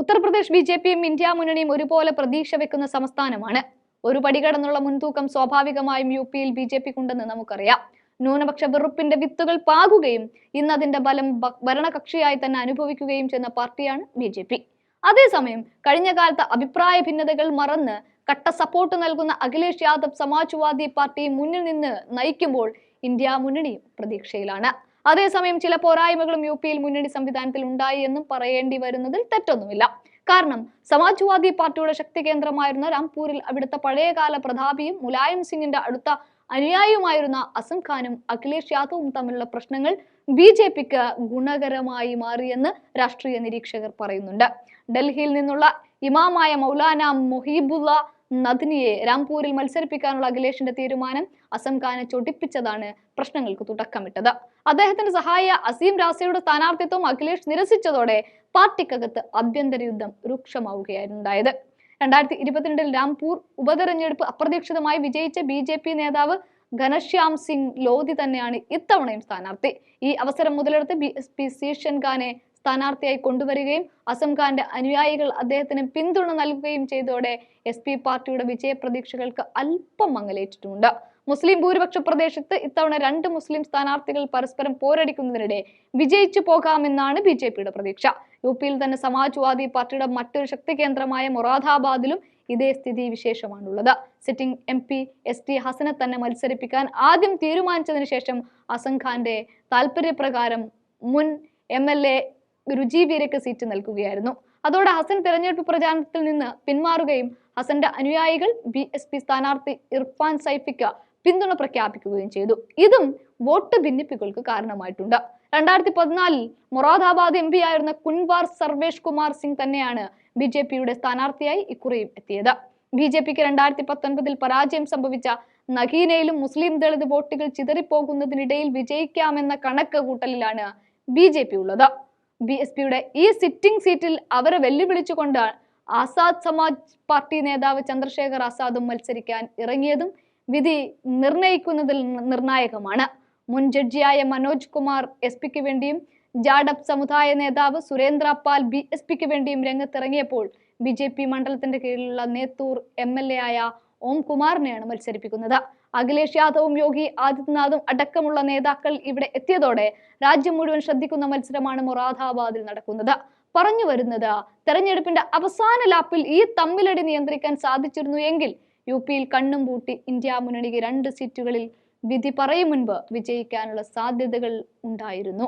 Uttar Pradesh B J പിയും India മുന്നണിയും ഒരുപോലെ പ്രതീക്ഷ വെക്കുന്ന സംസ്ഥാനമാണ്. ഒരു പടി കടന്നുള്ള മുൻതൂക്കം സ്വാഭാവികമായും യു പിയിൽ ബി ജെ പിക്കുണ്ടെന്ന് നമുക്കറിയാം. ന്യൂനപക്ഷ വെറുപ്പിന്റെ വിത്തുകൾ പാകുകയും ഇന്ന് അതിന്റെ ബലം ഭരണകക്ഷിയായി തന്നെ അനുഭവിക്കുകയും ചെയ്യുന്ന പാർട്ടിയാണ് ബി ജെ പി. അതേസമയം കഴിഞ്ഞ കാലത്ത് അഭിപ്രായ ഭിന്നതകൾ മറന്ന് കട്ട സപ്പോർട്ട് നൽകുന്ന അഖിലേഷ് യാദവ് സമാജ്വാദി പാർട്ടി മുന്നിൽ നിന്ന് നയിക്കുമ്പോൾ ഇന്ത്യ മുന്നണിയും പ്രതീക്ഷയിലാണ്. അതേസമയം ചില പോരായ്മകളും യു പിയിൽ മുന്നണി സംവിധാനത്തിൽ ഉണ്ടായി എന്നും പറയേണ്ടി വരുന്നതിൽ തെറ്റൊന്നുമില്ല. കാരണം സമാജ്വാദി പാർട്ടിയുടെ ശക്തി കേന്ദ്രമായിരുന്ന രാംപൂരിൽ അവിടുത്തെ പഴയകാല പ്രതാപിയും മുലായം സിംഗിന്റെ അടുത്ത അനുയായിയുമായിരുന്ന അസം ഖാനും അഖിലേഷ് യാദവും തമ്മിലുള്ള പ്രശ്നങ്ങൾ ബി ജെ പിക്ക് ഗുണകരമായി മാറിയെന്ന് രാഷ്ട്രീയ നിരീക്ഷകർ പറയുന്നുണ്ട്. ഡൽഹിയിൽ നിന്നുള്ള ഇമാമായ മൗലാന മൊഹീബുള്ള നദ്നിയെ രാംപൂരിൽ മത്സരിപ്പിക്കാനുള്ള അഖിലേഷിന്റെ തീരുമാനം അസം ഖാനെ ചൊടിപ്പിച്ചതാണ് പ്രശ്നങ്ങൾക്ക് തുടക്കമിട്ടത്. അദ്ദേഹത്തിന്റെ സഹായ അസീം രാസയുടെ സ്ഥാനാർത്ഥിത്വം അഖിലേഷ് നിരസിച്ചതോടെ പാർട്ടിക്കകത്ത് ആഭ്യന്തര യുദ്ധം രൂക്ഷമാവുകയായിരുന്നു ഉണ്ടായത് രണ്ടായിരത്തി ഇരുപത്തിരണ്ടിൽ രാംപൂർ ഉപതെരഞ്ഞെടുപ്പ് അപ്രതീക്ഷിതമായി വിജയിച്ച ബി ജെ പി നേതാവ് ഘനശ്യാം സിംഗ് ലോധി തന്നെയാണ് ഇത്തവണയും സ്ഥാനാർത്ഥി. ഈ അവസരം മുതലെടുത്ത് ബി എസ് പി സീഷൻ ഖാനെ സ്ഥാനാർത്ഥിയായി കൊണ്ടുവരികയും അസം ഖാന്റെ അനുയായികൾ അദ്ദേഹത്തിന് പിന്തുണ നൽകുകയും ചെയ്തതോടെ എസ് പി പാർട്ടിയുടെ വിജയപ്രതീക്ഷകൾക്ക് അല്പം മങ്ങലേറ്റിട്ടുണ്ട്. മുസ്ലിം ഭൂരിപക്ഷ പ്രദേശത്ത് ഇത്തവണ രണ്ട് മുസ്ലിം സ്ഥാനാർത്ഥികൾ പരസ്പരം പോരടിക്കുന്നതിനിടെ വിജയിച്ചു പോകാമെന്നാണ് ബി ജെ പിയുടെ പ്രതീക്ഷ. യു പിയിൽ തന്നെ സമാജ്വാദി പാർട്ടിയുടെ മറ്റൊരു ശക്തി കേന്ദ്രമായ മൊറാദാബാദിലും ഇതേ സ്ഥിതി വിശേഷമാണുള്ളത്. Sitting M P S T ഹസനെ തന്നെ മത്സരിപ്പിക്കാൻ ആദ്യം തീരുമാനിച്ചതിന് ശേഷം അസംഖാന്റെ താല്പര്യപ്രകാരം മുൻ എം എൽ എ രുചിവീരയ്ക്ക് സീറ്റ് നൽകുകയായിരുന്നു. അതോടെ ഹസൻ തെരഞ്ഞെടുപ്പ് പ്രചാരണത്തിൽ നിന്ന് പിന്മാറുകയും ഹസന്റെ അനുയായികൾ ബി എസ് പി സ്ഥാനാർത്ഥി ഇർഫാൻ സൈഫിക്ക് പിന്തുണ പ്രഖ്യാപിക്കുകയും ചെയ്തു. ഇതും വോട്ട് ഭിന്നിപ്പുകൾക്ക് കാരണമായിട്ടുണ്ട്. രണ്ടായിരത്തി പതിനാലിൽ മൊറാദാബാദ് എം പി ആയിരുന്ന കുൻവാർ സർവേഷ് കുമാർ സിംഗ് തന്നെയാണ് ബി ജെ പിയുടെ സ്ഥാനാർത്ഥിയായി ഇക്കുറിയും എത്തിയത്. ബി ജെ പിക്ക് രണ്ടായിരത്തി പത്തൊൻപതിൽ പരാജയം സംഭവിച്ച നഗീനയിലും മുസ്ലിം ദളിത് വോട്ടുകൾ ചിതറിപ്പോകുന്നതിനിടയിൽ വിജയിക്കാമെന്ന കണക്ക് കൂട്ടലിലാണ് ബി ജെ പി ഉള്ളത്. ബി എസ് പിയുടെ ഈ സിറ്റിംഗ് സീറ്റിൽ അവരെ വെല്ലുവിളിച്ചുകൊണ്ട് ആസാദ് സമാജ് പാർട്ടി നേതാവ് ചന്ദ്രശേഖർ ആസാദും മത്സരിക്കാൻ ഇറങ്ങിയതും വിധി നിർണയിക്കുന്നതിൽ നിർണായകമാണ്. മുൻ ജഡ്ജിയായ മനോജ് കുമാർ എസ് പിക്ക് വേണ്ടിയും ജാഡബ് സമുദായ നേതാവ് സുരേന്ദ്ര പാൽ ബി എസ് പിക്ക് വേണ്ടിയും രംഗത്തിറങ്ങിയപ്പോൾ ബി ജെ പി മണ്ഡലത്തിന്റെ കീഴിലുള്ള നേത്തൂർ എം എൽ എ ആയ ഓം കുമാറിനെയാണ് മത്സരിപ്പിക്കുന്നത്. അഖിലേഷ് യാദവും യോഗി ആദിത്യനാഥും അടക്കമുള്ള നേതാക്കൾ ഇവിടെ എത്തിയതോടെ രാജ്യം മുഴുവൻ ശ്രദ്ധിക്കുന്ന മത്സരമാണ് മൊറാദാബാദിൽ നടക്കുന്നത്. പറഞ്ഞു വരുന്നത് തെരഞ്ഞെടുപ്പിന്റെ അവസാന ലാപ്പിൽ ഈ തമ്മിലടി നിയന്ത്രിക്കാൻ സാധിച്ചിരുന്നു എങ്കിൽ യു പിയിൽ കണ്ണും പൂട്ടി ഇന്ത്യ മുന്നണിക്ക് രണ്ട് സീറ്റുകളിൽ വിധി പറയും മുൻപ് വിജയിക്കാനുള്ള സാധ്യതകൾ ഉണ്ടായിരുന്നു.